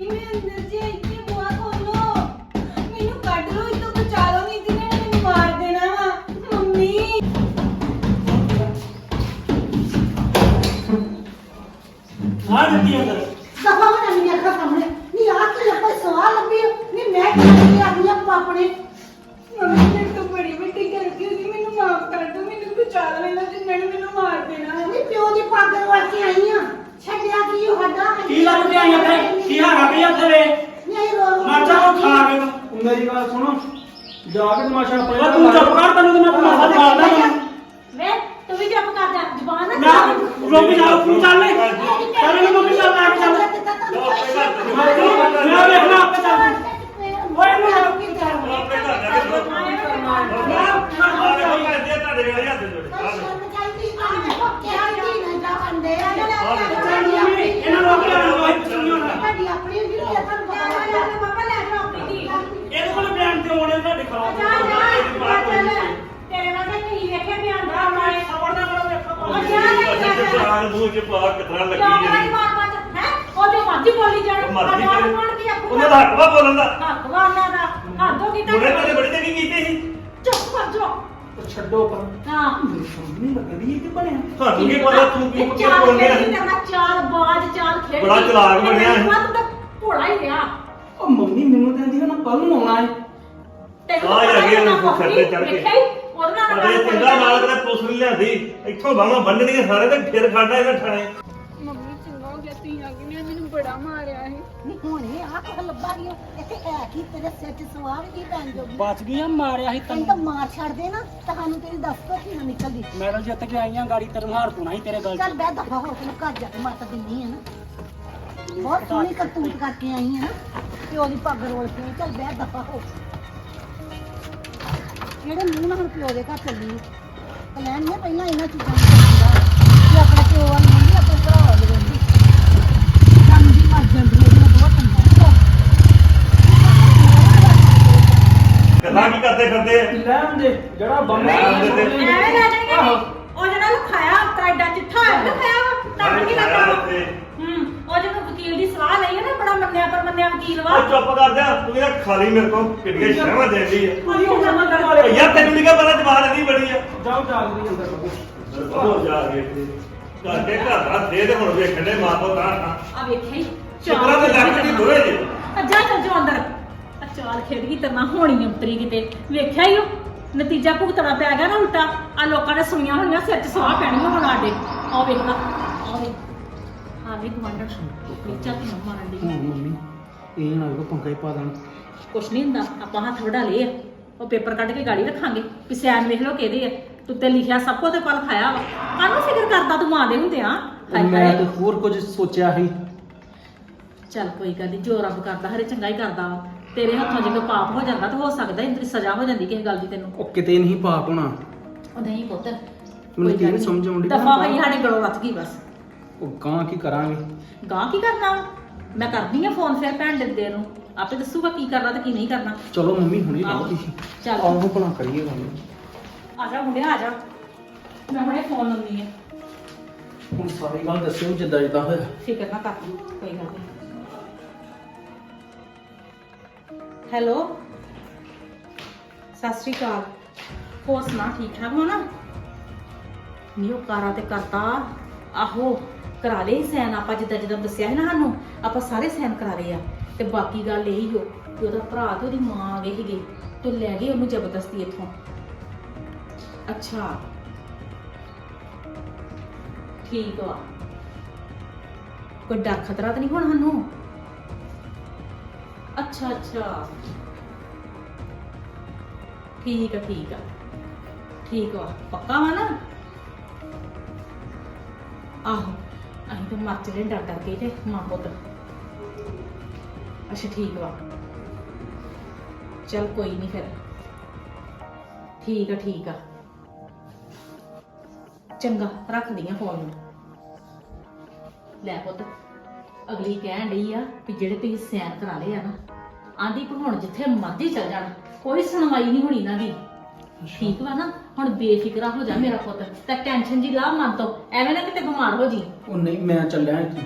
ਮੈਂ ਅੰਦਰ ਜੇ ਇੱਥੇ ਬੁਆ ਖੋਲੋ? ਮੈਨੂੰ ਕੱਢ ਲੋ ਇਤੋਂ ਬਚਾ ਲਓ ਨਹੀਂ ਤੇ ਇਹਨਾਂ ਨੇ ਮੈਨੂੰ ਮਾਰ ਦੇਣਾ ਵਾ। ਮੰਮੀ। ਆ ਦਿੱਤੀ ਅੰਦਰ। ਦਫਾ ਹੋਣਾ ਨਹੀਂ ਅੱਖਾਂ ਸਾਹਮਣੇ। ਨਹੀਂ ਆ ਕੀ ਲੱਭਾ ਸਵਾਲ ਲੱਭੀ ਨਹੀਂ ਮੈਂ ਕਿਹਾ ਆ ਗਈ ਆ ਆਪਣੇ। ਮੰਮੀ ਮੇਰੇ ਤੋਂ ਬੜੀ ਵੱਡੀ ਗਲਤੀ ਹੋ ਗਈ ਮੈਨੂੰ ਮਾਫ ਕਰ ਦਿਓ ਮੈਨੂੰ ਬਚਾ ਲਓ ਇਹਨਾਂ ਨੇ ਮੈਨੂੰ ਮਾਰ ਦੇਣਾ। ਨਹੀਂ ਪਿਓ ਦੀ ਪੱਗ ਰੋੜ ਕੇ ਆਈ ਆ। ਛੱਡਿਆ ਕੀ ਉਹ ਸਾਡਾ ਕੀ ਲੱਭ ਕੇ ਆਈ ਉੱਥੇ ਕੀ ਵੀ ਉੱਥੇ ਵੇ ਨਹੀਂ ਰੋ ਮਰ ਜਾ ਉਹ ਖਾ ਕੇ। ਤੂੰ। ਮੇਰੀ ਗੱਲ ਸੁਣੋ। ਜਾ ਕੇ ਤਮਾਸ਼ਾ ਆਪਣੇ ਉਹ ਤੂੰ ਚੁੱਪ ਕਰ ਤੈਨੂੰ ਤੇ ਮੈਂ ਪਨਾਸਾ ਦਿਖਾਉਂਦਾ ਮੈਂ ਵੇ ਤੂੰ ਵੀ ਚੁੱਪ ਕਰ ਜਾ ਜ਼ੁਬਾਨ ਨਾ ਮੈਂ ਚਲਾ ਰੋਕੀ ਜਾ ਤੂੰ ਚੱਲ ਚੱਲ ਨੂੰ ਮੰਮੀ ਨਾਲ ਲੈ ਕੇ ਚੱਲ। ਮੈਂ ਵੇਖਣਾ ਆਪੇ ਚੱਲ ਓਏ ਮੈਂ ਇਹਨਾਂ ਨੂੰ ਆਪੇ ਆਉਣਾ ਸੁਣਿਓ ਨਾ ਸਾਡੀ ਆਪਣੀ ਜਿਹੜੀ ਆ ਤੁਹਾਨੂੰ ਪਤਾ ਲੱਗਾ ਪਾਪਾ ਲੈ ਜਾ ਆਪਣੀ ਧੀ ਇਹਦੇ ਕੋਲ ਬਿਆਨ ਤੇ ਆਉਣੇ ਤੁਹਾਡੇ ਖਿਲਾਫ ਜਾ ਜਾ ਚੱਲ ਤੇਰੇ ਨਾਲ ਤਾਂ ਕੀ ਵੇਖੇ ਬਿਆਨ ਦਾ ਮਾਰੇ ਖਬਰ ਨਾ ਕਰੋ ਵੇਖੋ ਉਹ ਜਾ ਲੈ ਮੂੰਹ ਚ ਪਾ ਕਿਤਨਾ ਲੱਗੀ ਮਾਰ ਮਾਰ ਹੈ? ਉਹਦੇ ਮਰਜ਼ੀ ਬੋਲੀ ਜਾਣ ਮਰਜ਼ੀ। ਕੌਣ ਕੀ ਆਖੂਗਾ ਉਹਨਾਂ ਦਾ। ਹੱਕ ਵਾ ਬੋਲਣ ਦਾ। ਹੱਕ ਵਾ ਉਹਨਾਂ ਦਾ ਹੱਥ ਹੋ ਕੀਤਾ ਮੁੰਡੇ ਤੇ ਬੜੀ ਚੰਗੀ ਕੀਤੀ ਸੀ। ਚੁੱਪ ਕਰ ਜਾ। ਛੱਡੋ ਪਰ ਹਾਂ। ਮੇਰੀ ਸਮਝ ਨਹੀਂ ਲੱਗਦੀ ਇਹ ਕਿ ਬਣਿਆ? ਤੁਹਾਨੂੰ ਕੀ ਪਤਾ ਤੂੰ ਕੀ ਕੀ ਚਾਲ ਬੋਲ ਰਿਹਾ ਖੇਡੀ ਕਰਨਾ ਚਾਲ ਬਾਜ ਚਾਲ ਖੇਡ। ਬੜਾ ਚਲਾਕ ਬਣਿਆ ਇਹ। ਤੂੰ ਤਾਂ ਭੋਲਾ ਹੀ ਰਿਹਾ। ਉਹ ਮੰਮੀ ਮੈਨੂੰ ਕਹਿੰਦੀ ਨਾ ਕੱਲ ਨੂੰ ਆਉਣਾ ਹੈ ਤੈਨੂੰ ਆ ਪਤਾ ਜਾ ਗਿਆ ਨਾ ਉਹਨੂੰ ਸਿਰ ਤੇ ਚੜ੍ਹ ਕੇ। ਵੇਖਿਆ ਹੀ? ਉਹਦੇ ਨਾਲ ਅਰੇ ਗੱਲ ਚੰਗਾ ਕਰੀ। ਨਾਲ ਤੇ ਪੁਲਿਸ ਨੇ ਲਿਆਂਦੀ। ਇੱਥੋਂ ਬਾਹਾਂ ਬੰਨਣੀਆਂ ਸਾਰੇ ਤੇ ਫਿਰ ਖੜਨਾ ਇਹਨਾਂ ਠਾਣੇ। ਮੰਮੀ ਚੰਗਾ ਹੋ ਗਿਆ ਤੁਸੀਂ ਆ ਗਏ ਨੇ ਮੈਨੂੰ ਬੜਾ ਮਾਰਿਆ ਹੈ ਨਹੀਂ ਹੋਣੀ ਆ ਕੋ ਲੱਭਾ ਰਹੀ ਇੱਥੇ ਹੈ ਕੀ ਤੇਰੇ ਸਿਰ 'ਚ ਸਵਾਰ ਕੀ ਪੈਣ ਜੋਗੀ ਬਚ ਗਈਆਂ ਮਾਰਿਆ ਸੀ ਤੈਨੂੰ ਤਾਂ ਮਾਰ ਛੱਡ ਦੇ ਨਾ ਤੁਹਾਨੂੰ ਤੇਰੀ ਦੱਸ ਤੋਂ ਕੀ ਨਾ ਨਿਕਲਦੀ। ਮੈਡਲ ਜਿੱਤ ਕੇ ਆਈਆਂ ਗਾੜੀ ਤੈਨੂੰ ਹਾਰ ਪੂਣਾ ਹੀ ਤੇਰੇ ਗੱਲ ਚੱਲ ਬਹਿ ਦਫਾ ਹੋ ਕੇ ਘਰ ਜਾ ਕੇ ਮੱਤ ਦਿੰਦੀ ਹੈ ਨਾ। ਬਹੁਤ ਸੋਹਣੀ ਕਰਤੂਤ ਕਰਕੇ ਆਈ ਹੈ ਨਾ। ਪਿਓ ਦੀ ਪੱਗ ਰੋਲ ਕੇ। ਚੱਲ ਬਹਿ ਦਫਾ ਹੋ। ਜਿਹੜੇ ਮੂੰਹ ਨਾਲ ਹੁਣ ਪਿਓ ਦੇ ਘਰ ਚੱਲੀ ਕਲੈਨ ਨੇ ਪਹਿਲਾਂ ਇਹਨਾਂ ਚੀਜ਼ਾਂ ਨੂੰ ਦੱਸਿਆ ਕਿ ਆਪਣੇ ਪਿਓ ਵੱਲ ਨਹੀਂ ਆਪਣੇ ਭਰਾ ਵੱਲ ਰਹਿੰਦੀ ਕੰਮ ਦੀ ਮਰ ਜਾਂਦੀ ਹੈ ਇਹਨਾਂ ਬਹੁਤ ਚੰਗਾ ਗੱਲਾਂ ਕੀ ਕਰਦੇ ਫਿਰਦੇ ਆ? ਲੈਣ ਦੇ? ਜਿਹੜਾ ਬੰਦਾ ਲੈਣ ਦੇ ਤੇ- ਐਵੇਂ ਲੈ ਜਾਣਗੇ ਉਹ ਜਿਹੜਾ ਲਿਖਾਇਆ ਕਾਇਦਾ ਚਿੱਠਾ ਹੈ ਲਿਖਾਇਆ ਵਾ ਤੁਹਾਨੂੰ ਕੀ ਆਇਆ ਲੱਗਦਾ ਉੱਥੇ। ਹੂੰ ਉਹ ਜਦੋਂ ਵਕੀਲ ਦੀ ਸਲਾਹ ਲਈ ਹੈ ਨਾ ਬੜਾ ਮੰਨਿਆ ਪਰ ਮੰਨਿਆ ਵਕੀਲ ਵਾ। ਉਹ ਚੁੱਪ ਕਰ ਜਾ ਤੂੰ ਇਹ ਖਾਲੀ ਮੇਰੇ ਕੋਲ ਕਿੱਡੀਆਂ ਸ਼ਰਮਾਂ ਦੇਂਦੀ ਆ। ਕੋਈ ਹੁਣ ਨਾ ਕਰ ਵਾਲੇ ਭਈਆ ਤੈਨੂੰ ਨਹੀਂ ਪਤਾ ਜਵਾਨ ਇਹਦੀ ਬੜੀ ਆ। ਜਾਓ ਜਾਗਦੀ ਅੰਦਰ ਬੱਬੂ ਹੋ ਜਾ ਕੇ ਕਰਕੇ ਘਰ ਦਾ ਦੇ ਤੇ ਹੁਣ ਵੇਖਣ ਦੇ ਮਾਂ ਪੁੱਤ ਆ। ਆ ਵੇਖਿਆ ਹੀ ਚੁੱਪਰਾ ਤੇ ਲੱਗ ਦੀ ਦੋਏ ਜੀ ਆ ਜਾ ਚੱਲ ਜਾ ਅੰਦਰ। ਆ ਚਾਲ ਖੇਡ ਗਈ ਤਰਨਾ ਹੋਣੀ ਅੰਤਰੀ ਕਿਤੇ। ਵੇਖਿਆ ਹੀ ਉਹ ਨਤੀਜਾ ਭੁਗਤਣਾ ਪੈ ਗਿਆ ਨਾ ਉਲਟਾ। ਆ ਲੋਕਾਂ ਨੇ ਸੁਣੀਆਂ ਹੋਣੀਆਂ ਸਿਰ 'ਚ ਸਵਾਹ ਪੈਣੀ ਹੁਣ ਸਾਡੇ। ਆ ਵੇਖ ਲਾ ਆ ਵੇ ਆ ਵੇ ਗਵਾਂਡਰ ਵੇਚਾ ਤੇ ਮਾਰਨ ਦੀ ਹੁਣ ਮੰਮੀ। ਇਹ ਨਾ ਕੋ ਪੰਗਾ ਹੀ ਪਾ ਦੇਣ। ਕੁਛ ਨਹੀਂ ਹੁੰਦਾ ਆਪਾਂ ਹੱਥ ਵਡਾ ਲਏ ਆ। ਉਹ ਪੇਪਰ ਕੱਢ ਕੇ ਗਾੜੀ ਰੱਖਾਂਗੇ ਵੀ ਸੈਨ ਵੇਖ ਲਓ ਕਿਹਦੇ ਆ। ਉੱਤੇ ਲਿਖਿਆ ਸਭ ਕੁਝ ਤੇ ਪਲ ਖਾਇਆ ਵਾ। ਕਾਹਨੂੰ ਫਿਕਰ ਕਰਦਾ ਤੂੰ ਮਾਂ ਦੇ ਹੁੰਦੇ ਆ? ਹਾਏ ਮੈਂ ਹਾਏ। ਤੇ ਹੋਰ ਕੁਝ ਸੋਚਿਆ ਸੀ। ਚੱਲ ਕੋਈ ਗੱਲ ਨਹੀਂ ਜੋ ਰੱਬ ਕਰਦਾ ਹਰੇ ਚੰਗਾ ਹੀ ਕਰਦਾ ਵਾ। ਤੇਰੇ ਹੱਥੋਂ ਜੇ ਕੋਈ ਪਾਪ ਹੋ ਜਾਂਦਾ ਤਾਂ ਹੋ ਸਕਦਾ ਸਜ਼ਾ ਹੋ ਜਾਂਦੀ ਕਿਸੇ ਗੱਲ ਦੀ ਤੈਨੂੰ। ਉਹ ਕਿਤੇ ਨਹੀਂ ਪਾਪ ਹੋਣਾ। ਉਹ ਨਹੀਂ ਪੁੱਤ। ਮੈਨੂੰ ਨੀ ਸਮਝ ਆਉਂਦੀ ਦਫਾ ਹੋਈ ਸਾਡੇ ਗਲੋਂ ਲੱਥ ਗਈ ਬਸ। ਉਹ ਗਾਂ ਕੀ ਕਰਾਂਗੇ? ਗਾਂ ਕੀ ਕਰਨਾ ਵਾ? ਮੈਂ ਕਰਦੀ ਆ ਫੋਨ ਫਿਰ ਭੈਣ ਦਿੰਦੇ ਨੂੰ। ਆਪੇ ਦੱਸੂਗਾ ਕੀ ਕਰਨਾ ਤੇ ਕੀ ਨਹੀਂ ਕਰਨਾ। ਚਲੋ ਮੰਮੀ ਹੁਣੇ ਲਾਓ ਆਹੋ। ਤੁਸੀਂ। ਚੱਲ। ਆਹੋ ਭਲਾ ਕਰੀਏ ਗੱਲ। ਆ ਜਾ ਮੁੰਡਿਆ ਆ ਜਾ। ਮੈਂ ਹੁਣੇ ਫੋਨ ਲਾਉਂਦੀ ਆ। ਹੁਣ ਸਾਰੀ ਗੱਲ ਦੱਸਿਓ ਜਿੱਦਾਂ ਜਿੱਦਾਂ ਹੋਇਆ। ਫਿਕਰ ਨਾ ਕਰ ਤੂੰ, ਕੋਈ ਗੱਲ ਨਹੀਂ। ਹੈਲੋ? ਸਤਿ ਸ਼੍ਰੀ ਅਕਾਲ। ਹੋਰ ਸੁਣਾ ਠੀਕ ਠਾਕ ਹੋ ਨਾ? ਨਿਓ ਕਾਰਾ ਤੇ ਕਰਤਾ। ਆਹੋ। ਕਰਾ ਲਏ ਸੈਨ, ਆਪਾਂ ਜਿੱਦਾਂ ਜਿੱਦਾਂ ਦੱਸਿਆ ਹੈ ਨਾ ਸਾਨੂੰ, ਆਪਾਂ ਸਾਰੇ ਸੈਨ ਕਰਾ ਲਏ ਆ। ਤੇ ਬਾਕੀ ਗੱਲ ਇਹੀ ਹੋ ਕਿ ਉਹਦਾ ਭਰਾ ਤੇ ਉਹਦੀ ਮਾਂ ਆ ਗਏ ਸੀਗੇ ਤੇ ਲੈ ਗਏ ਉਹਨੂੰ ਜ਼ਬਰਦਸਤੀ ਇੱਥੋਂ। ਅੱਛਾ। ਠੀਕ ਵਾ ਕੋਈ ਡਰ ਖਤਰਾ ਤਾਂ ਨਹੀਂ ਹੁਣ ਸਾਨੂੰ? ਅੱਛਾ ਅੱਛਾ। ਠੀਕ ਆ ਠੀਕ ਆ। ਠੀਕ ਆ। ਪੱਕਾ ਵਾ ਨਾ? ਆਹੋ। ਅਸੀਂ ਤਾਂ ਮਰ ਚਲੇ ਡਰ ਡਰ ਕੇ ਤੇ ਮਾਂ ਪੁੱਤ। ਅੱਛਾ ਠੀਕ ਵਾ। ਚਲ ਕੋਈ ਨਹੀਂ ਫਿਰ। ਠੀਕ ਆ ਠੀਕ ਆ। ਚੰਗਾ ਰੱਖਦੀ ਆ ਫੋਨ ਨੂੰ। ਲੈ ਪੁੱਤ ਅਗਲੀ ਕਹਿਣ ਡਈ ਆ ਵੀ ਜਿਹੜੇ ਤੁਸੀਂ ਸੈਨ ਕਰਾ ਲਏ ਆ ਨਾ ਆਂਦੀ ਕਿ ਹੁਣ ਜਿੱਥੇ ਮਰਜ਼ੀ ਚੱਲ ਜਾਣ। ਕੋਈ ਸੁਣਵਾਈ ਨਹੀਂ ਹੋਣੀ ਇਹਨਾਂ ਦੀ। ਠੀਕ ਵਾ ਨਾ? ਹੁਣ ਬੇਫਿਕਰਾ ਹੋ ਜਾ ਮੇਰਾ ਪੁੱਤ ਤੇ ਟੈਨਸ਼ਨ ਜੀ ਲਾ ਮਨ ਤੋਂ ਐਵੇਂ ਨਾ ਕਿਤੇ ਬਿਮਾਰ ਹੋ ਜੀ ਉਹ ਨਹੀਂ ਮੈਂ ਚੱਲਿਆ ਇੱਥੇ।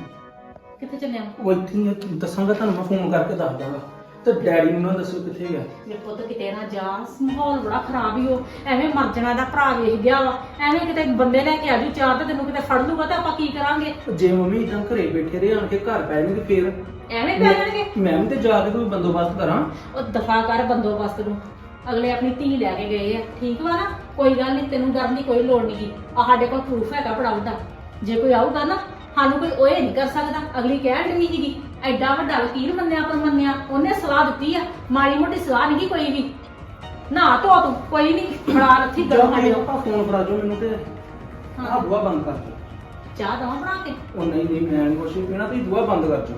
ਕਿੱਥੇ ਚੱਲਿਆ? ਉਹ ਇੱਥੇ ਹੀ ਆ, ਦੱਸਾਂਗਾ ਤੁਹਾਨੂੰ ਮੈਂ ਫੋਨ ਕਰਕੇ ਦੱਸ ਦਾਂਗਾ। ਤੇ ਡੈਡੀ ਨੂੰ ਨਾ ਦੱਸਿਓ ਕਿੱਥੇ ਗਿਆ। ਮੇਰੇ ਪੁੱਤ ਕਿਤੇ ਨਾ ਜਾ ਮਾਹੌਲ ਬੜਾ ਖਰਾਬ ਹੀ ਹੋ ਐਵੇਂ ਮਰ ਜਾਣਾ ਦਾ ਭਰਾ ਵੇਖ ਗਿਆ ਵਾ। ਐਵੇਂ ਕਿਤੇ ਬੰਦੇ ਲੈ ਕੇ ਆ ਜੂ ਚਾਰ ਤੇ ਤੈਨੂੰ ਕਿਤੇ ਫੜ ਲੂਗਾ ਤੇ ਆਪਾਂ ਕੀ ਕਰਾਂਗੇ? ਜੇ ਮੰਮੀ ਇਦਾਂ ਘਰੇ ਬੈਠੇ ਰਹੇ ਆਣ ਕੇ ਘਰ ਪੈ ਜਾਣਗੇ ਫੇਰ। ਐਵੇਂ ਪੈ ਜਾਣਗੇ? ਮੈਂ ਵੀ ਤੇ ਜਾ ਕੇ ਕੋਈ ਬੰਦੋਬਸਤ ਕਰਾਂ। ਉਹ ਦਫਾ ਕਰ ਬੰਦੋਬਸਤ ਨੂੰ। ਅਗਲੇ ਆਪਣੀ ਧੀ ਲੈ ਕੇ ਗਏ ਆ। ਠੀਕ ਵਾ ਨਾ? ਕੋਈ ਗੱਲ ਨਹੀਂ ਤੈਨੂੰ ਡਰਨ ਦੀ ਕੋਈ ਲੋੜ ਨਹੀਂਗੀ ਆ ਸਾਡੇ ਕੋਲ ਪ੍ਰੂਫ ਹੈਗਾ ਬੜਾ ਵੱਡਾ ਜੇ ਕੋਈ ਆਊਗਾ ਨਾ ਸਾਨੂੰ ਕੋਈ ਓਏ ਨਹੀਂ ਕਰ ਸਕਦਾ। ਅਗਲੀ ਕਹਿ ਰਹੀ ਸੀਗੀ ਐਡਾ ਵੱਡਾ ਵਕੀਲ ਮੰਨਿਆ ਪਰ ਮੰਨਿਆ। ਉਹਨੇ ਸਲਾਹ ਦਿੱਤੀ ਆ। ਮਾੜੀ ਮੋਟੀ ਸਲਾਹ ਨਹੀਂ ਕੋਈ ਵੀ। ਨਾ ਧੋ ਤੂੰ ਕੋਈ ਨਹੀਂ ਫੜਾ ਰੱਖੀ ਗਰਮ ਸਾਡੇ ਜਦੋਂ ਆਪਾਂ ਫੋਨ ਫੜਾ ਜੋ ਮੈਨੂੰ ਤੇ। ਆਹ ਬੁਆ ਬੰਦ ਕਰ ਦਿਓ। ਚਾਹ ਦਵਾਂ ਬਣਾ ਕੇ? ਉਹ ਨਹੀਂ ਨਹੀਂ ਮੈਂ ਨਹੀਂ ਕੁਛ ਵੀ ਪੀਣਾ। ਤੁਸੀਂ ਦੁਆ ਬੰਦ ਕਰ ਦਿਓ।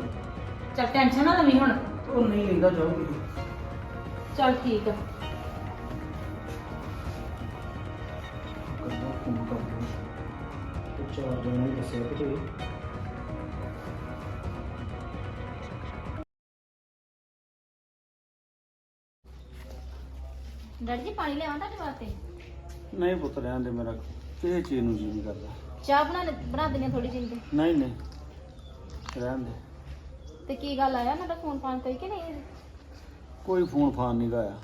ਚੱਲ ਟੈਨਸ਼ਨ ਨਾ ਲਵੀਂ ਹੁਣ। ਉਹ ਨਹੀਂ ਲੈਂਦਾ ਜਾਊਗੀ। ਚੱਲ ਠੀਕ ਆ। ਚਾਰ ਦਿਨ ਨਹੀਂ ਦੱਸਿਆ ਕਿ ਡੈਡੀ ਜੀ ਪਾਣੀ ਲਿਆਵਾਂ ਤੁਹਾਡੇ ਵਾਸਤੇ? ਨਹੀਂ ਪੁੱਤ ਰਹਿਣ ਦੇ ਮੇਰਾ ਕਿਸੇ ਚੀਜ਼ ਨੂੰ ਜੀ ਨਹੀਂ ਕਰਦਾ। ਚਾਹ ਬਣਾ ਲੈ- ਬਣਾ ਦਿੰਦੇ ਥੋੜੀ ਜਿਹੀ। ਤੇ। ਨਹੀਂ ਨਹੀਂ। ਰਹਿਣ ਦੇ। ਤੇ ਕੀ ਗੱਲ ਆਇਆ? ਨਾ ਤਾਂ ਫੋਨ ਫਾਨ ਕੋਈ ਕਿ ਨਹੀਂ? ਕੋਈ ਫੋਨ ਫਾਨ ਨਹੀਂ ਆਇਆ।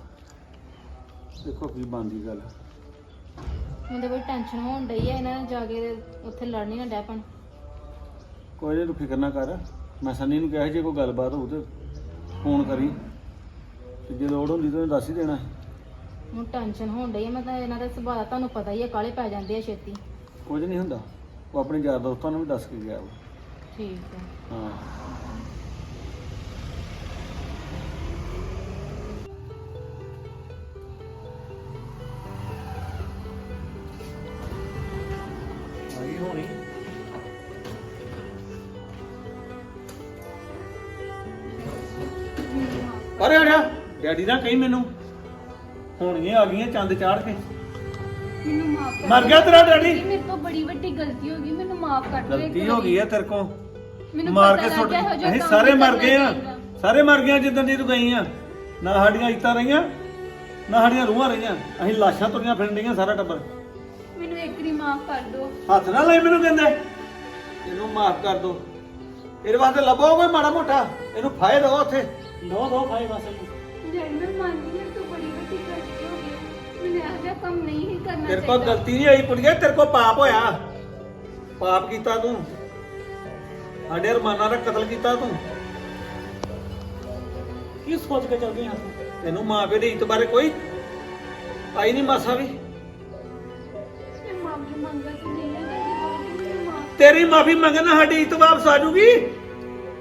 ਦੇਖੋ ਕੀ ਬੰਦੀ ਗੱਲ। ਮੈਨੂੰ ਤਾਂ ਬੜੀ ਟੈਨਸ਼ਨ ਹੋਣ ਡਈ ਹੈ ਇਹਨਾਂ ਨੇ ਜਾ ਕੇ ਉੱਥੇ ਲੜਨੀ ਨਾ ਡੈਪਣ ਕੋਈ ਨਹੀਂ ਤੂੰ ਫਿਕਰ ਨਾ ਕਰ। ਮੈਂ ਸੰਨੀ ਨੂੰ ਕਿਹਾ ਸੀ ਜੇ ਕੋਈ ਗੱਲਬਾਤ ਹੋਊ ਤੇ ਫੋਨ ਕਰੀ। ਤੇ ਜੇ ਲੋੜ ਹੁੰਦੀ ਤਾਂ ਦੱਸ ਹੀ ਦੇਣਾ ਸੀ। ਮੈਨੂੰ ਟੈਨਸ਼ਨ ਹੋਣ ਡਈ ਹੈ ਮੈਂ ਤਾਂ ਇਹਨਾਂ ਦਾ ਸੁਭਾਅ ਦਾ ਤੁਹਾਨੂੰ ਪਤਾ ਹੀ ਹੈ ਕਾਲੇ ਪੈ ਜਾਂਦੇ ਆ ਛੇਤੀ। ਕੁਝ ਨਹੀਂ ਹੁੰਦਾ। ਉਹ ਆਪਣੇ ਯਾਰ ਦੋਸਤਾਂ ਨੂੰ ਵੀ ਦੱਸ ਕੇ ਗਿਆ ਵਾ। ਠੀਕ ਹੈ ਹਾਂ। ਡੈਡੀ ਦਾ ਕਹੀ ਮੈਨੂੰ? ਹੋਣੀਆਂ ਆ ਗਈਆਂ ਚੰਦ ਚਾੜ ਕੇ। ਮੈਨੂੰ ਮਾਫ ਮਰ ਗਿਆ ਤੇਰਾ ਡੈਡੀ? ਮੇਰੇ ਤੋਂ ਬੜੀ ਵੱਡੀ ਗਲਤੀ ਹੋ ਗਈ। ਮੈਨੂੰ ਮਾਫ ਕਰ ਦਿਓ ਗਲਤੀ ਹੋ ਗਈ ਹੈ ਤੇਰੇ ਕੋ ਮੈਨੂੰ ਮਾਰ ਪਤਾ ਕੇ ਲੱਗ ਸੁੱਟ ਗਿਆ ਇਹੋ ਜਿਹਾ ਅਸੀਂ ਕੰਮ ਸਾਰੇ ਮਰ ਕਰਨਾ ਗਏ ਆ। ਚਾਹੀਦਾ। ਸਾਰੇ ਮਰ ਗਏ ਆ ਜਿੱਦਣ ਦੀ ਤੂੰ ਗਈ ਆ। ਨਾ ਸਾਡੀਆਂ ਇੱਤਾਂ ਰਹੀਆਂ ਨਾ ਸਾਡੀਆਂ ਰੂਹਾਂ ਰਹੀਆਂ। ਅਸੀਂ ਲਾਸ਼ਾਂ ਤੁਰੀਆਂ ਫਿਰਨ ਰਹੀਆਂ ਸਾਰਾ ਟੱਬਰ। ਮੈਨੂੰ ਇੱਕ ਵਾਰੀ ਮਾਫ ਕਰ ਦਿਓ। ਹੱਥ ਨਾ ਲਾਈ ਮੈਨੂੰ ਕਹਿੰਦੇ। ਇਹਨੂੰ ਮਾਫ ਕਰ ਦੋ ਇਹਦੇ ਵਾਸਤੇ ਲੱਭੋ ਕੋਈ ਮਾੜਾ ਮੋਟਾ। ਇਹਨੂੰ ਫਾਇ ਦੋ ਉੱਥੇ। ਦੋ ਦੋ ਭਾਈ ਬਸ ਇਹਨੂੰ। ਡੈਡੀ ਮੈਂ ਮੰਨਦੀ ਮੇਰੇ ਤੋਂ ਬੜੀ ਵੱਡੀ ਗਲਤੀ ਹੋ ਗਈ ਮੈਨੂੰ ਇਹੋ ਜਿਹਾ ਕੰਮ ਨਹੀਂ ਹੀ ਕਰਨਾ ਤੇਰੇ ਕੋਲ ਗਲਤੀ ਨਹੀਂ ਆਈ ਕੁੜੀਏ ਤੇਰੇ ਕੋਲ ਪਾਪ ਹੋਇਆ। ਪਾਪ ਕੀਤਾ ਤੂੰ। ਸਾਡੇ ਅਰਮਾਨਾਂ ਦਾ ਕਤਲ ਕੀਤਾ ਤੂੰ। ਕੀ ਸੋਚ ਕੇ ਚੱਲ ਗਈ ਹਾਂ ਤੂੰ? ਤੈਨੂੰ ਮਾਂ ਪਿਓ ਦੀ ਇੱਜ਼ਤ ਬਾਰੇ ਕੋਈ ਆਈ ਨਹੀਂ ਮਾਸਾ ਵੀ। ਮੈਂ ਮਾਫੀ ਮੰਗਦਾ ਕਿ ਨਹੀਂ ਹੈ ਡੈਡੀ ਮੈਨੂੰ ਮਾਫ। ਤੇਰੀ ਮਾਫੀ ਮੰਗਣਾ ਸਾਡੀ ਇੱਜ਼ਤ ਵਾਪਸ ਆ ਜੂਗੀ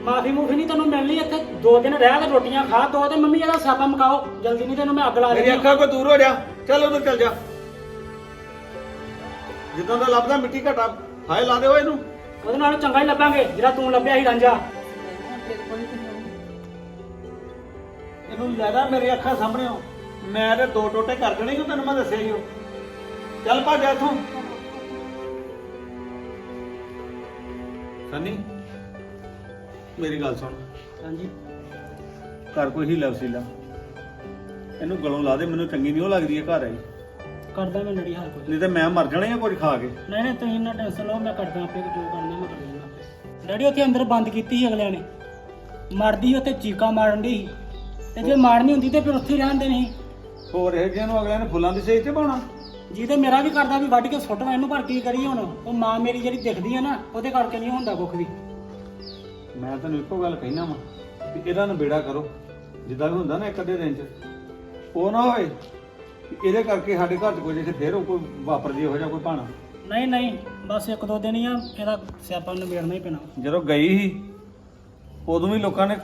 ਮਾਫੀ ਮੂਫੀ ਨਹੀਂ ਤੈਨੂੰ ਮਿਲਣੀ ਇੱਥੇ ਦੋ ਦਿਨ ਰਹਿ ਕੇ ਰੋਟੀਆਂ ਖਾ ਦੋ ਤੇ ਮੰਮੀ ਇਹਦਾ ਸਾਪਾ ਮਕਾਓ। ਜਲਦੀ ਨਹੀਂ ਤੈਨੂੰ ਮੈਂ ਅੱਗ ਲਾ ਮੇਰੀ ਦੇਣੀ ਅੱਖਾਂ ਕੋ ਦੂਰ ਹੋ ਜਾ। ਚੱਲ ਉਧਰ ਚੱਲ ਜਾ। ਜਿੱਦਾਂ ਦਾ ਲੱਭਦਾ ਮਿੱਟੀ ਘਟਾ ਹਾਏ ਲਾ ਦੇ ਓਏ ਇਹਨੂੰ। ਉਹਦੇ ਨਾਲ ਚੰਗਾ ਹੀ ਲੱਭਾਂਗੇ ਜਿਹੜਾ ਤੂੰ ਲੱਭਿਆ ਸੀ ਰਾਂਝਾ। ਇਹਨੂੰ ਲੈਦਾ ਮੇਰੇ ਅੱਖਾਂ ਸਾਹਮਣੇ। ਮੈਂ ਤੇ ਦੋ ਟੋਟੇ ਕਰ ਦੇਣੇ ਕਿ ਤੈਨੂੰ ਮੈਂ ਦੱਸਿਆ ਹੀ ਉਹ। ਚੱਲ ਭੱਜ ਇੱਥੋਂ। ਸਨੀ ਮੇਰੀ ਗੱਲ ਸੁਣ। ਹਾਂਜੀ। ਘਰ ਕੋਈ ਹੀਲਾ ਵਸੀਲਾ। ਇਹਨੂੰ ਗਲੋਂ ਲਾ ਦੇ ਮੈਨੂੰ ਚੰਗੀ ਨਹੀਂ ਉਹ ਲੱਗਦੀ ਹੈ ਘਰ ਆਈ। ਕਰਦਾ ਮੈਂ ਲੜੀ ਹਾਲ ਕੋਈ। ਨਹੀਂ ਤੇ ਮੈਂ ਮਰ ਜਾਣਾ ਹੀ ਆ ਕੁਝ ਖਾ ਕੇ? ਨਹੀਂ ਨਹੀਂ ਤੁਸੀਂ ਨਾ ਟੈਨਸ਼ਨ ਲਓ ਮੈਂ ਕਰਦਾ ਆਪੇ ਜੋ ਕਰਨਾ ਮੈਂ ਕਰ ਲੈਣਾ ਡੈਡੀ ਉੱਥੇ ਅੰਦਰ ਬੰਦ ਕੀਤੀ ਸੀ ਅਗਲਿਆਂ ਨੇ। ਮਰਦੀ ਉੱਥੇ ਚੀਕਾਂ ਮਾਰਨ ਦੀ ਤੇ ਜੇ ਮਾਰਨੀ ਹੁੰਦੀ ਤੇ ਫਿਰ ਉੱਥੇ ਹੀ ਰਹਿੰਦੇ ਨਹੀਂ ਹੋਰ ਇਹ ਜਿਹਨੂੰ ਅਗਲਿਆਂ ਨੇ ਫੁੱਲਾਂ ਦੀ ਸੇਜ ਤੇ ਪਾਉਣਾ? ਜੀ ਤੇ ਮੇਰਾ ਵੀ ਕਰਦਾ ਵੀ ਵੱਢ ਕੇ ਸੁੱਟਣਾ ਇਹਨੂੰ ਪਰ ਕੀ ਕਰੀਏ ਹੁਣ? ਉਹ ਮਾਂ ਮੇਰੀ ਜਿਹੜੀ ਦਿਖਦੀ ਹੈ ਨਾ ਉਹਦੇ ਕਰਕੇ ਨਹੀਂ ਹੁੰਦਾ ਕੁੱਖ ਵੀ। ਮੈਂ ਤੈਨੂੰ ਇੱਕੋ ਗੱਲ ਕਹਿਣਾ ਵਾ ਵੀ ਇਹਦਾ ਨਬੇੜਾ ਕਰੋ। ਜਿੱਦਾਂ ਵੀ ਹੁੰਦਾ ਨਾ ਇੱਕ ਅੱਧੇ ਦਿਨ ਚ। ਉਹ ਨਾ ਹੋਏ ਕਿ ਇਹਦੇ ਕਰਕੇ ਸਾਡੇ ਘਰ ਚ ਕੋਈ ਜੇ ਫੇਰ ਉਹ ਕੋਈ ਵਾਪਰ ਜੇ ਹੋ ਜਾ ਕੋਈ ਭਾਣਾ। ਨਹੀਂ ਨਹੀਂ ਬਸ ਇੱਕ ਦੋ ਦਿਨ ਹੀ ਆ ਇਹਦਾ ਸਿਆਪਾ ਨਿਬੇੜਨਾ ਹੀ ਪੈਣਾ। ਜਦੋਂ ਗਈ ਸੀ ਉਦੋਂ ਵੀ ਲੋਕਾਂ ਨੇ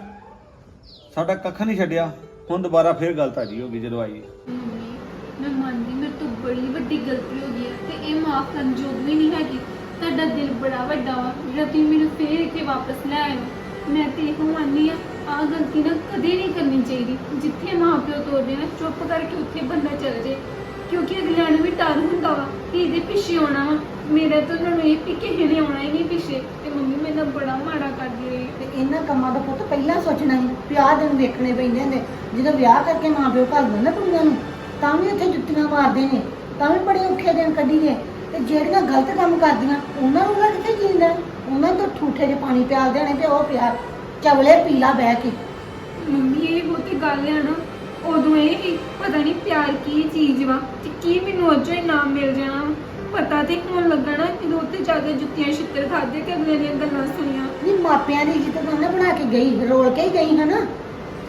ਸਾਡਾ ਕੱਖ ਨਹੀਂ ਛੱਡਿਆ। ਹੁਣ ਦੁਬਾਰਾ ਫੇਰ ਗੱਲ ਤਾਜੀ ਹੋ ਗਈ ਜਦੋਂ ਆਈ। ਮੈਂ ਮੰਨਦੀ ਮੇਰੇ ਤੋਂ ਬੜੀ ਵੱਡੀ ਗਲਤੀ ਹੋ ਗਈ ਹੈ ਤੇ ਇਹ ਮਾਫ ਕਰਨ ਯੋਗ ਵੀ ਨਹੀਂ ਹੈਗੀ। ਤੁਹਾਡਾ ਦਿਲ ਬੜਾ ਵੱਡਾ ਵਾ, ਜਿਹੜਾ ਤੁਸੀਂ ਮੈਨੂੰ ਫੇਰ ਇੱਥੇ ਵਾਪਸ ਲੈ ਆਏ ਹੋ। ਮੈਂ ਤੇ ਇਹੋ ਮੰਨਦੀ ਆ ਆ ਗਲਤੀ ਨਾ ਕਦੇ ਨਹੀਂ ਕਰਨੀ ਚਾਹੀਦੀ। ਜਿੱਥੇ ਮਾਂ ਪਿਓ ਤੋਰਦੇ ਨਾ, ਚੁੱਪ ਕਰਕੇ ਉੱਥੇ ਬੰਦਾ ਚੱਲ ਜੇ ਕਿਉਂਕਿ ਅਗਲਿਆਂ ਨੂੰ ਵੀ ਡਰ ਹੁੰਦਾ ਵਾ ਕਿ ਇਹਦੇ ਪਿੱਛੇ ਆਉਣਾ ਵਾ। ਮੇਰਾ ਤਾਂ ਉਹਨਾਂ ਨੂੰ ਇਹ ਵੀ ਕਿਸੇ ਨੇ ਆਉਣਾ ਹੀ ਨਹੀਂ ਪਿੱਛੇ। ਤੇ ਮੰਮੀ ਮੇਰੇ ਨਾਲ ਬੜਾ ਮਾੜਾ ਕਰਦੀ ਰਹੀ। ਤੇ ਇਹਨਾਂ ਕੰਮਾਂ ਦਾ ਪੁੱਤ ਪਹਿਲਾਂ ਸੋਚਣਾ ਸੀ ਪਿਆ ਦਿਨ ਵੇਖਣੇ ਪੈਂਦੇ ਨੇ ਜਦੋਂ ਵਿਆਹ ਕਰਕੇ ਮਾਂ ਪਿਓ ਘੱਲ ਦਿੰਦੇ ਕੁੜੀਆਂ ਨੂੰ, ਤਾਂ ਵੀ ਉੱਥੇ ਜੁੱਤੀਆਂ ਮਾਰਦੇ ਨੇ। ਤਾਂ ਵੀ ਬੜੇ ਔਖੇ ਦਿਨ ਕੱਢੀਏ। ਤੇ ਜਿਹੜੀਆਂ ਗਲਤ ਕੰਮ ਕਰਦੀਆਂ ਉਹਨਾਂ ਨੂੰ ਨਾ ਕਿੱਥੇ ਜੀਂਦਾ ਉਹਨਾਂ ਨੂੰ ਤਾਂ ਠੂਠੇ 'ਚ ਪਾਣੀ ਪਿਆਲ ਦੇਣੇ ਤੇ ਉਹ ਪਿਆ ਚਵਲੇ ਪੀਲਾ ਬਹਿ ਕੇ। ਮੰਮੀ ਇਹ ਬਹੁਤੀ ਗੱਲ ਹੈ ਨਾ ਉਦੋਂ ਇਹ ਹੀ ਪਤਾ ਨਹੀਂ ਪਿਆਰ ਕੀ ਚੀਜ਼ ਵਾ ਤੇ ਕੀ ਮੈਨੂੰ ਅਜੋ ਇਨਾਮ ਮਿਲ ਜਾਣਾ। ਪਤਾ ਤੇ ਹੁਣ ਲੱਗਣਾ ਜਦੋਂ ਉੱਤੇ ਜਾ ਕੇ ਜੁੱਤੀਆਂ ਛਿੱਤਰ ਖਾਦੇ ਤੇ ਅਗਲੇ ਦੀਆਂ ਗੱਲਾਂ ਸੁਣੀਆਂ। ਨਹੀਂ ਮਾਪਿਆਂ ਦੀ ਇੱਜ਼ਤ ਤਾਂ ਉਹਨੇ ਬਣਾ ਕੇ ਗਈ ਰੋਲ ਕੇ ਹੀ ਗਈ ਹਨਾ।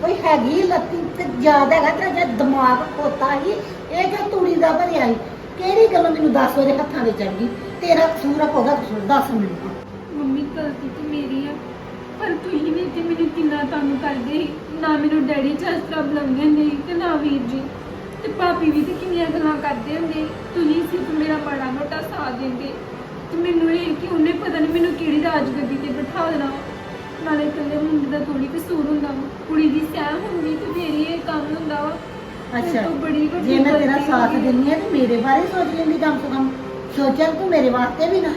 ਕੋਈ ਹੈਗੀ ਲੱਤੀ ਤੇ ਯਾਦ ਹੈਗਾ ਤੇਰਾ ਜੇ ਦਿਮਾਗ ਖੋਤਾ ਸੀ ਇਹ ਜੋ ਤੂੜੀ ਦਾ ਭਰਿਆ ਸੀ ਕਿਹੜੀ ਗੱਲ ਮੈਨੂੰ ਦੱਸ ਉਹਦੇ ਹੱਥਾਂ ਦੇ ਚੜ ਗਈ? ਤੇਰਾ ਕਸੂਰ ਆ ਉਹਦਾ ਕਸੂਰ, ਦੱਸ ਮੈਨੂੰ। ਮੰਮੀ ਗਲਤੀ ਤੇ ਮੇਰੀ ਆ। ਪਰ ਤੁਸੀਂ ਵੀ ਤੇ ਮੈਨੂੰ ਕਿੰਨਾ ਤੰਗ ਕਰਦੇ ਸੀ। ਨਾ ਮੈਨੂੰ ਡੈਡੀ ਚ ਇਸ ਤਰ੍ਹਾਂ ਬੁਲਾਉਂਦੇ ਹੁੰਦੇ ਤੇ ਨਾ ਵੀਰ ਜੀ। ਤੇ ਭਾਬੀ ਵੀ ਤੇ ਕਿੰਨੀਆਂ ਗੱਲਾਂ ਕਰਦੇ ਹੁੰਦੇ ਤੁਸੀਂ ਸਿਰਫ ਮੇਰਾ ਮਾੜਾ ਮੋਟਾ ਸਾਥ ਦਿੰਦੇ। ਤੇ ਮੈਨੂੰ ਇਹ ਕਿ ਉਹਨੇ ਪਤਾ ਨਹੀਂ ਮੈਨੂੰ ਕਿਹੜੀ ਰਾਜਗੱਦੀ ਤੇ ਬਿਠਾ ਦੇਣਾ ਵਾ। ਨਾਲੇ ਇਕੱਲੇ ਮੁੰਡੇ ਦਾ ਥੋੜੀ ਕਸੂਰ ਹੁੰਦਾ ਵਾ। ਕੁੜੀ ਦੀ ਸਹਿ ਹੁੰਦੀ ਤੇ ਫੇਰ ਹੀ ਇਹ ਕੰਮ ਹੁੰਦਾ ਵਾ। ਅੱਛਾ। ਤੋਂ ਬੜੀ ਵੱਡੀ ਜੇ ਮੈਂ ਤੇਰਾ ਗਲਤੀ ਸਾਥ। ਦਿੰਦੀ ਆ ਤੇ ਮੇਰੇ ਬਾਰੇ ਸੋਚ ਲੈਂਦੀ ਕਮ ਸੇ ਕਮ। ਸੋਚਿਆ ਤੂੰ ਮੇਰੇ ਵਾਸਤੇ ਵੀ ਨਾ।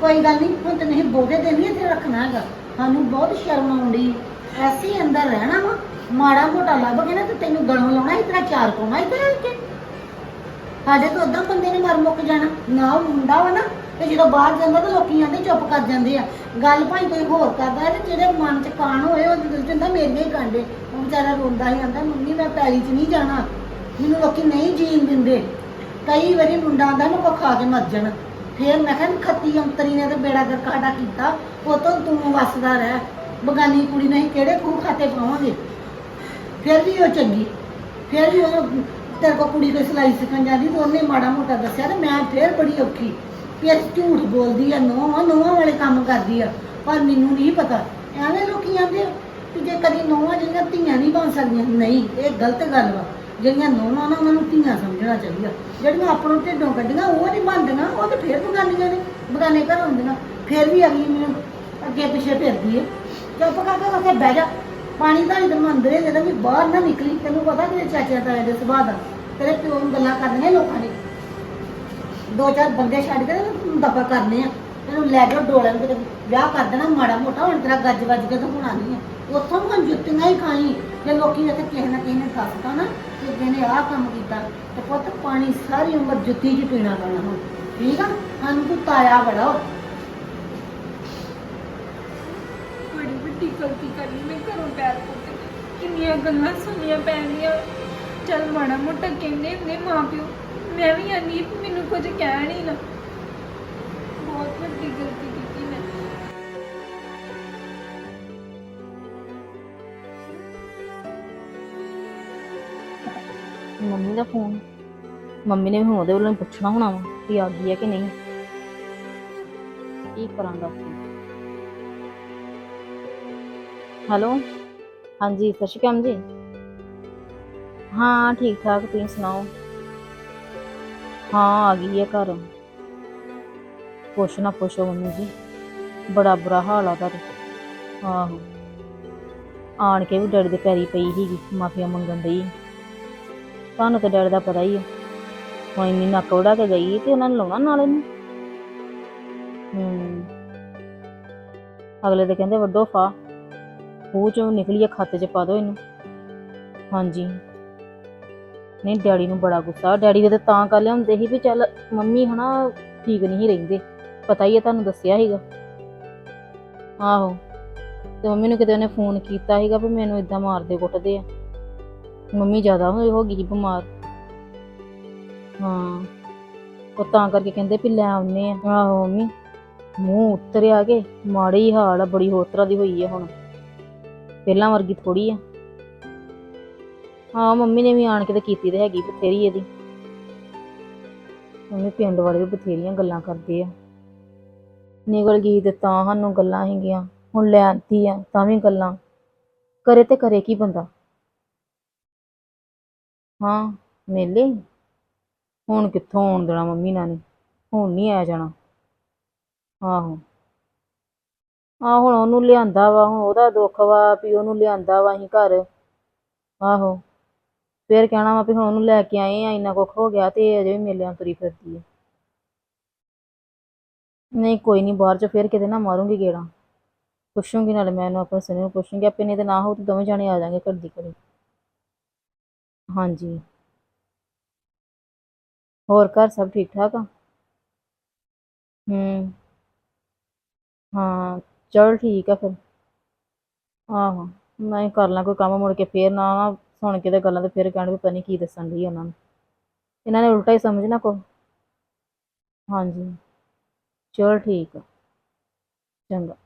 ਕੋਈ ਗੱਲ ਨਹੀਂ ਹੁਣ ਤੇ ਨਹੀਂ ਬੋਦੇ ਇੱਥੇ ਰੱਖਣਾ ਹੈਗਾ। ਸਾਨੂੰ ਬਹੁਤ ਸ਼ਰਮ ਆਉਂਦੀ ਐਸੀ ਅੰਦਰ ਰਹਿਣਾ ਵਾ ਮਾੜਾ ਮੋਟਾ ਲੱਭ ਕੇ ਨਾ ਤੇ ਤੈਨੂੰ ਗਲੋਂ ਲਾਉਣਾ ਤਰ੍ਹਾਂ ਚਾਰ ਪਾਉਣਾ ਆ ਕੇ। ਸਾਡੇ ਤੋਂ ਉਦਾਂ ਬੰਦੇ ਨੇ ਮਰ ਮੁੱਕ ਜਾਣਾ। ਨਾ ਉਹ ਮੁੰਡਾ ਵਾ ਨਾ ਤੇ ਜਦੋਂ ਬਾਹਰ ਜਾਂਦਾ ਤਾਂ ਲੋਕੀ ਆਂਦੇ ਚੁੱਪ ਕਰ ਜਾਂਦੇ ਆ। ਗੱਲ ਭਾਈ ਕੋਈ ਹੋਰ ਕਰਦਾ ਹੈ ਤੇ ਜਿਹੜੇ ਮਨ ਚ ਕਾਣ ਹੋਏ ਉਹ ਦਿਲ ਚ ਹੁੰਦਾ ਮੇਰੀਆਂ ਹੀ ਕਾਂਡੇ। ਉਹ ਵਿਚਾਰਾ ਰੋਂਦਾ ਹੀ ਆਂਦਾ, ਮੰਮੀ, ਮੈਂ ਪੈਲੀ ਚ ਨਹੀਂ ਜਾਣਾ। ਮੈਨੂੰ ਲੋਕੀ ਨਹੀਂ ਜੀਣ ਦਿੰਦੇ। ਕਈ ਵਾਰੀ ਮੁੰਡਾ ਆਂਦਾ ਨੂੰ ਕੋ ਖਾ ਕੇ ਮਰ ਜਾਣਾ। ਫੇਰ ਮੈਂ ਕਿਹਾ, ਖੱਤੀ ਅੰਤਰੀ ਨੇ ਤੇ ਬੇੜਾ ਗਰਕਾਟਾ ਕੀਤਾ। ਉਹ ਤੋਂ ਤੂੰ ਵਸਦਾ ਰਹਿ। ਬਗਾਨੀ ਕੁੜੀ ਨਹੀਂ ਕਿਹੜੇ ਖੂਹ ਖਾਤੇ ਪਾਵਾਂਗੇ? ਫਿਰ ਵੀ ਉਹ ਚੰਗੀ। ਫਿਰ ਵੀ ਉਹ ਤੇਰੇ ਕੋ ਕੁੜੀ ਕੋਈ ਸਿਲਾਈ ਸਿੱਖਣ ਜਾਂਦੀ ਤੇ ਉਹਨੇ ਮਾੜਾ ਮੋਟਾ ਦੱਸਿਆ ਤੇ ਮੈਂ ਫਿਰ ਬੜੀ ਔਖੀ। ਕਿ ਫਿਰ ਝੂਠ ਬੋਲਦੀ ਆ, ਨੋਹਾਂ ਨੋਹਾਂ ਵਾਲੇ ਕੰਮ ਕਰਦੀ ਆ, ਪਰ ਮੈਨੂੰ ਨਹੀਂ ਪਤਾ। ਐਵੇਂ ਲੋਕੀ ਆਂਦੇ ਆ ਕਿ ਜੇ ਕਦੀ ਨੋਹਾਂ ਜਿਹੜੀਆਂ ਧੀਆਂ ਨਹੀਂ ਬਣ ਸਕਦੀਆਂ, ਨਹੀਂ, ਇਹ ਗਲਤ ਗੱਲ ਵਾ। ਜਿਹੜੀਆਂ ਨੋਹਾਂ ਨਾ ਉਹਨਾਂ ਨੂੰ ਧੀਆਂ ਸਮਝਣਾ ਚਾਹੀਦਾ। ਜਿਹੜੀਆਂ ਆਪਣੋਂ ਢਿੱਡੋਂ ਕੱਢੀਆਂ, ਉਹ ਨਹੀਂ ਬਣਦੀਆਂ, ਉਹ ਤੇ ਫਿਰ ਬਗਾਨੀਆਂ ਨੇ, ਬਗਾਨੇ ਘਰ ਹੁੰਦੀਆਂ ਫਿਰ ਵੀ ਅਗਲੀ ਮੈਨੂੰ ਅੱਗੇ ਪਿੱਛੇ ਫਿਰਦੀ ਏ। ਚੁੱਪ ਕਰਕੇ ਉੱਥੇ ਬਹਿ ਜਾ। ਪਾਣੀ ਦਾ ਇਧਰ ਮੰਦਰੇ ਜਦੋਂ ਵੀ ਬਾਹਰ ਨਾ ਨਿਕਲੀ। ਤੈਨੂੰ ਪਤਾ ਤੇਰੇ ਚਾਚਾ ਤਾਏ ਦੇ ਸੁਭਾਅ ਦਾ। ਤੇਰੇ ਪਿਓ ਨੂੰ ਗੱਲਾਂ ਕਰਨੀਆਂ ਲੋਕਾਂ ਨੇ। ਦੋ ਚਾਰ ਬੰਦੇ ਛੱਡ ਕੇ ਦਫਾ ਕਰਨੇ ਆ। ਤੈਨੂੰ ਲੈ ਜਾਓ ਡੋਲੇ ਨੂੰ ਕਿਤੇ ਵਿਆਹ ਕਰ ਦੇਣਾ, ਮਾੜਾ ਮੋਟਾ, ਹੁਣ ਤੇਰਾ ਗੱਜ ਵੱਜ ਕੇ ਤਾਂ ਹੋਣਾ ਨਹੀਂ ਆ। ਉੱਥੋਂ ਵੀ ਜੁੱਤੀਆਂ ਹੀ ਖਾਈ। ਜੇ ਲੋਕੀ ਨੇ ਕਿਸੇ ਨਾ ਕਿਸੇ ਨੇ ਦੱਸਤਾ ਨਾ ਕਿ ਜਿਹਨੇ ਆਹ ਕੰਮ ਕੀਤਾ, ਤੇ ਪੁੱਤ ਪਾਣੀ ਸਾਰੀ ਉਮਰ ਜੁੱਤੀ 'ਚ ਪੀਣਾ ਪੈਣਾ ਹੁਣ। ਠੀਕ ਆ? ਸਾਨੂੰ ਤੂੰ ਤਾਇਆ ਬੜਾ ਬੜੀ ਵੱਡੀ ਗਲਤੀ ਕਰ ਲਈ ਮੈਂ ਘਰੋਂ ਪੈਰ ਪੁੱਟ ਕਿੰਨੀਆਂ ਗੱਲਾਂ ਸੁਣੀਆਂ ਪੈਣੀਆਂ। ਚੱਲ ਮਾੜਾ ਮੋਟਾ ਕਹਿੰਦੇ ਹੁੰਦੇ ਮਾਂ ਪਿਓ ਮੈਂ ਵੀ ਆਨੀ ਕਿ ਮੈਨੂੰ ਕੁਝ ਕਹਿਣ ਹੀ ਨਾ। ਬਹੁਤ ਵੱਡੀ ਗਲਤੀ ਕੀਤੀ ਮੈਂ। ਮੰਮੀ ਦਾ ਫੋਨ। ਮੰਮੀ ਨੇ ਵੀ ਹੁਣ ਉਹਦੇ ਵੱਲੋਂ ਹੀ ਪੁੱਛਣਾ ਹੋਣਾ ਵਾ ਕਿ ਆ ਗਈ ਹੈ ਕਿ ਨਹੀਂ। ਕੀ ਕਰਾਂਗਾ ਹੈਲੋ? ਹਾਂਜੀ, ਸਤਿ ਸ਼੍ਰੀ ਅਕਾਲ ਜੀ। ਹਾਂ ਠੀਕ ਠਾਕ ਤੁਸੀਂ ਸੁਣਾਓ? ਹਾਂ, ਆ ਗਈ ਹੈ ਘਰ। ਪੁੱਛ ਨਾ ਪੁੱਛੋ ਮੰਮੀ ਜੀ। ਬੜਾ ਬੁਰਾ ਹਾਲ ਆ ਘਰ। ਆਹੋ। ਆਣ ਕੇ ਵੀ ਡੈਡੀ ਦੇ ਪੈਰੀ ਪਈ ਸੀਗੀ, ਮਾਫੀਆ ਮੰਗਣ ਡਈ। ਤੁਹਾਨੂੰ ਤਾਂ ਡਰ ਦਾ ਪਤਾ ਹੀ ਆ। ਹੁਣ ਇੰਨੀ ਨੱਕ ਵੜਾ ਕੇ ਗਈ ਤੇ ਉਹਨਾਂ ਨੇ ਲਾਉਣਾ ਨਾਲ ਇਹਨੂੰ। ਹੂੰ। ਅਗਲੇ ਤੇ ਕਹਿੰਦੇ ਵੱਡੋ ਫਾ। ਖੂਹ ਚੋਂ ਨਿਕਲੀ ਆ, ਖਾਤੇ 'ਚ ਪਾ ਦਿਓ ਇਹਨੂੰ। ਹਾਂਜੀ। ਨਹੀਂ, ਡੈਡੀ ਨੂੰ ਬੜਾ ਗੁੱਸਾ ਡੈਡੀ ਦੇ ਤਾਂ ਤਾਂ ਕਰ ਲਿਆਉਂਦੇ ਸੀ ਵੀ ਚੱਲ ਮੰਮੀ ਹਨਾ ਠੀਕ ਨਹੀਂ ਰਹਿੰਦੇ। ਪਤਾ ਹੀ ਹੈ ਤੁਹਾਨੂੰ ਦੱਸਿਆ ਸੀਗਾ। ਆਹੋ। ਤੇ ਮੰਮੀ ਨੂੰ ਕਿਤੇ ਉਹਨੇ ਫੋਨ ਕੀਤਾ ਸੀਗਾ ਵੀ ਮੈਨੂੰ ਇਦਾਂ ਮਾਰਦੇ ਕੁੱਟਦੇ ਆ। ਮੰਮੀ ਜ਼ਿਆਦਾ ਹੋ ਗਈ ਸੀ ਬਿਮਾਰ। ਹਾਂ। ਉਹ ਤਾਂ ਕਰਕੇ ਕਹਿੰਦੇ ਵੀ ਲੈ ਆਉਨੇ ਆ। ਆਹੋ ਮੰਮੀ। ਮੂੰਹ ਉਤਰਿਆ ਕੇ ਮਾੜੀ ਹਾਲ ਆ, ਬੜੀ ਹੋਰ ਤਰ੍ਹਾਂ ਦੀ ਹੋਈ ਆ ਹੁਣ। ਪਹਿਲਾਂ ਵਰਗੀ ਥੋੜੀ ਆ। ਹਾਂ, ਮੰਮੀ ਨੇ ਵੀ ਆਣ ਕੇ ਤੇ ਕੀਤੀ ਤੇ ਹੈਗੀ ਬਥੇਰੀ ਇਹਦੀ। ਮੰਮੀ ਪਿੰਡ ਵਾਲੇ ਵੀ ਬਥੇਰੀਆਂ ਗੱਲਾਂ ਕਰਦੇ ਆ। ਨਿਕਲ ਗਈ ਤੇ ਤਾਂ ਸਾਨੂੰ ਗੱਲਾਂ ਹੈਗੀਆਂ। ਹੁਣ ਲੈ ਆਂਦੀ ਆ, ਤਾਂ ਵੀ ਗੱਲਾਂ। ਕਰੇ ਤੇ ਕਰੇ ਕੀ ਬੰਦਾ? ਹਾਂ, ਮੇਲੇ? ਹੁਣ ਕਿੱਥੋਂ ਆਉਣ ਦੇਣਾ ਮੰਮੀ ਨਾਲ ਨੇ? ਹੁਣ ਨਹੀਂ ਆਇਆ ਜਾਣਾ। ਆਹੋ। ਆ ਹੁਣ ਉਹਨੂੰ ਲਿਆਂਦਾ ਵਾ, ਹੁਣ ਉਹਦਾ ਦੁੱਖ ਵਾ ਵੀ ਉਹਨੂੰ ਲਿਆਂਦਾ ਵਾ ਅਸੀਂ ਘਰ। ਆਹੋ। ਫੇਰ ਕਹਿਣਾ ਵਾ ਵੀ ਹੁਣ ਉਹਨੂੰ ਲੈ ਕੇ ਆਏ ਆ, ਇੰਨਾ ਕੁੱਖ ਹੋ ਗਿਆ ਤੇ ਅਜੇ ਵੀ ਮੇਲਿਆਂ ਤੁਰੀ ਫਿਰਦੀ ਹੈ ਨਹੀਂ, ਕੋਈ ਨਹੀਂ ਬਾਹਰ ਚ ਫੇਰ ਕਿਤੇ ਨਾ ਮਾਰੂੰਗੀ ਗੇੜਾ। ਪੁੱਛੂੰਗੀ ਨਾਲੇ ਮੈਂ ਇਹਨੂੰ, ਆਪਣੇ ਸਨੀ ਨੂੰ ਪੁੱਛੂੰਗੀ, ਆਪੇ ਨਹੀਂ ਤੇ ਨਾ ਹੋ ਤੇ ਦੋਵੇਂ ਜਾਣੇ ਆ ਜਾਾਂਗੇ ਘਰ ਦੀ ਘੜੀ ਹਾਂਜੀ। ਹੋਰ ਘਰ ਸਭ ਠੀਕ ਠਾਕ ਆ? ਹੂੰ। ਹਾਂ, ਚਲ ਠੀਕ ਆ ਫਿਰ। ਆਹੋ, ਮੈਂ ਕਰ ਲਾਂ ਕੋਈ ਕੰਮ ਮੁੜ ਕੇ, ਫੇਰ ਨਾ ਸੁਣ ਕੇ ਤੇ ਗੱਲਾਂ ਤੇ ਫਿਰ ਕਹਿਣ ਵੀ ਪਤਾ ਨਹੀਂ ਕੀ ਦੱਸਣ ਦੀ ਉਹਨਾਂ ਨੂੰ। ਇਹਨਾਂ ਨੇ ਉਲਟਾ ਹੀ ਸਮਝਣਾ ਕੋ ਹਾਂਜੀ। ਚਲ ਠੀਕ ਆ। ਚੰਗਾ।